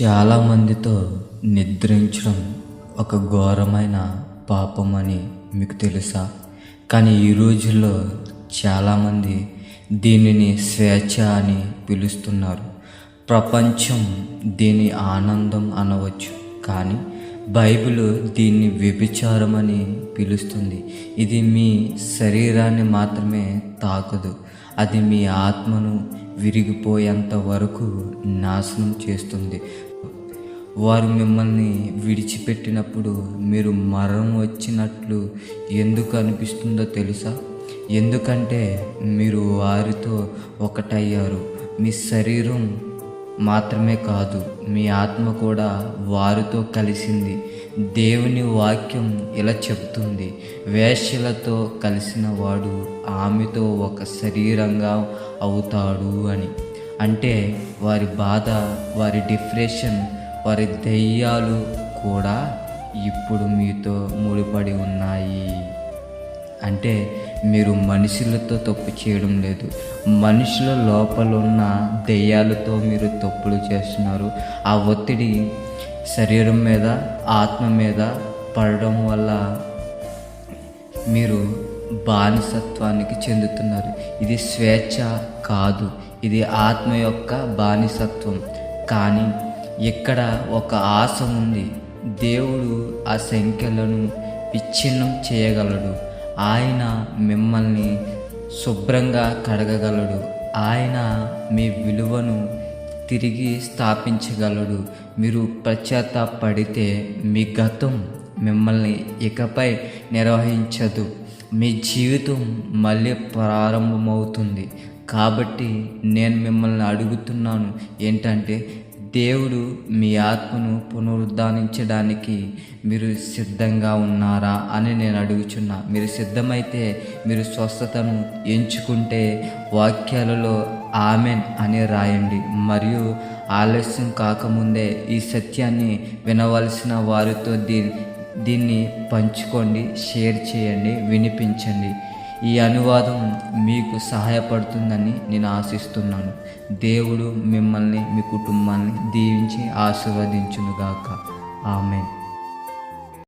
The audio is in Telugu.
చాలామందితో నిద్రించడం ఒక ఘోరమైన పాపం అని మీకు తెలుసా? కానీ ఈ రోజుల్లో చాలామంది దీనిని స్వేచ్ఛ అని పిలుస్తున్నారు. ప్రపంచం దీని ఆనందం అనవచ్చు కానీ బైబిల్ దీన్ని వ్యభిచారం అని పిలుస్తుంది. ఇది మీ శరీరాన్ని మాత్రమే తాకదు. అది మీ ఆత్మను విరిగిపోయేంత వరకు నాశనం చేస్తుంది. వారు మిమ్మల్ని విడిచిపెట్టినప్పుడు మీరు మరణం వచ్చినట్లు ఎందుకు అనిపిస్తుందో తెలుసా? ఎందుకంటే మీరు వారితో ఒకటయ్యారు. మీ శరీరం మాత్రమే కాదు మీ ఆత్మ కూడా వారితో కలిసింది. దేవుని వాక్యం ఇలా చెప్తుంది. వేశ్యలతో కలిసిన వాడు ఆమెతో ఒక శరీరంగా అవుతాడు అని. అంటే వారి బాధ వారి డిప్రెషన్ వారి దెయ్యాలు కూడా ఇప్పుడు మీతో ముడిపడి ఉన్నాయి. అంటే మీరు మనుషులతో తప్పు చేయడం లేదు. మనుషుల లోపల ఉన్న దెయ్యాలతో మీరు తప్పులు చేస్తున్నారు. ఆ ఒత్తిడి శరీరం మీద ఆత్మ మీద పడడం వల్ల మీరు బానిసత్వానికి చెందుతున్నారు. ఇది స్వేచ్ఛ కాదు. ఇది ఆత్మ యొక్క బానిసత్వం. కానీ ఇక్కడ ఒక ఆశ ఉంది. దేవుడు ఆ సంఖ్యలను విచ్ఛిన్నం చేయగలడు. ఆయన మిమ్మల్ని శుభ్రంగా కడగగలడు. ఆయన మీ విలువను తిరిగి స్థాపించగలడు. మీరు పశ్చాత్తాపడితే మీ గతం మిమ్మల్ని ఇకపై నిర్వహించదు. మీ జీవితం మళ్ళీ ప్రారంభమవుతుంది. కాబట్టి నేను మిమ్మల్ని అడుగుతున్నాను. ఏంటంటే దేవుడు మీ ఆత్మను పునరుద్ధానించడానికి మీరు సిద్ధంగా ఉన్నారా అని నేను అడుగుచున్నా. మీరు సిద్ధమైతే మీరు స్వస్థతను ఎంచుకుంటే వాక్యాలలో ఆమెన్ అని రాయండి. మరియు ఆలస్యం కాకముందే ఈ సత్యాన్ని వినవలసిన వారితో దీ దీన్ని పంచుకోండి షేర్ చేయండి వినిపించండి. ఈ అనువాదం మీకు సహాయపడుతుందని నేను ఆశిస్తున్నాను. దేవుడు మిమ్మల్ని మీ కుటుంబాన్ని దీవించి ఆశీర్వదించునుగాక. ఆమె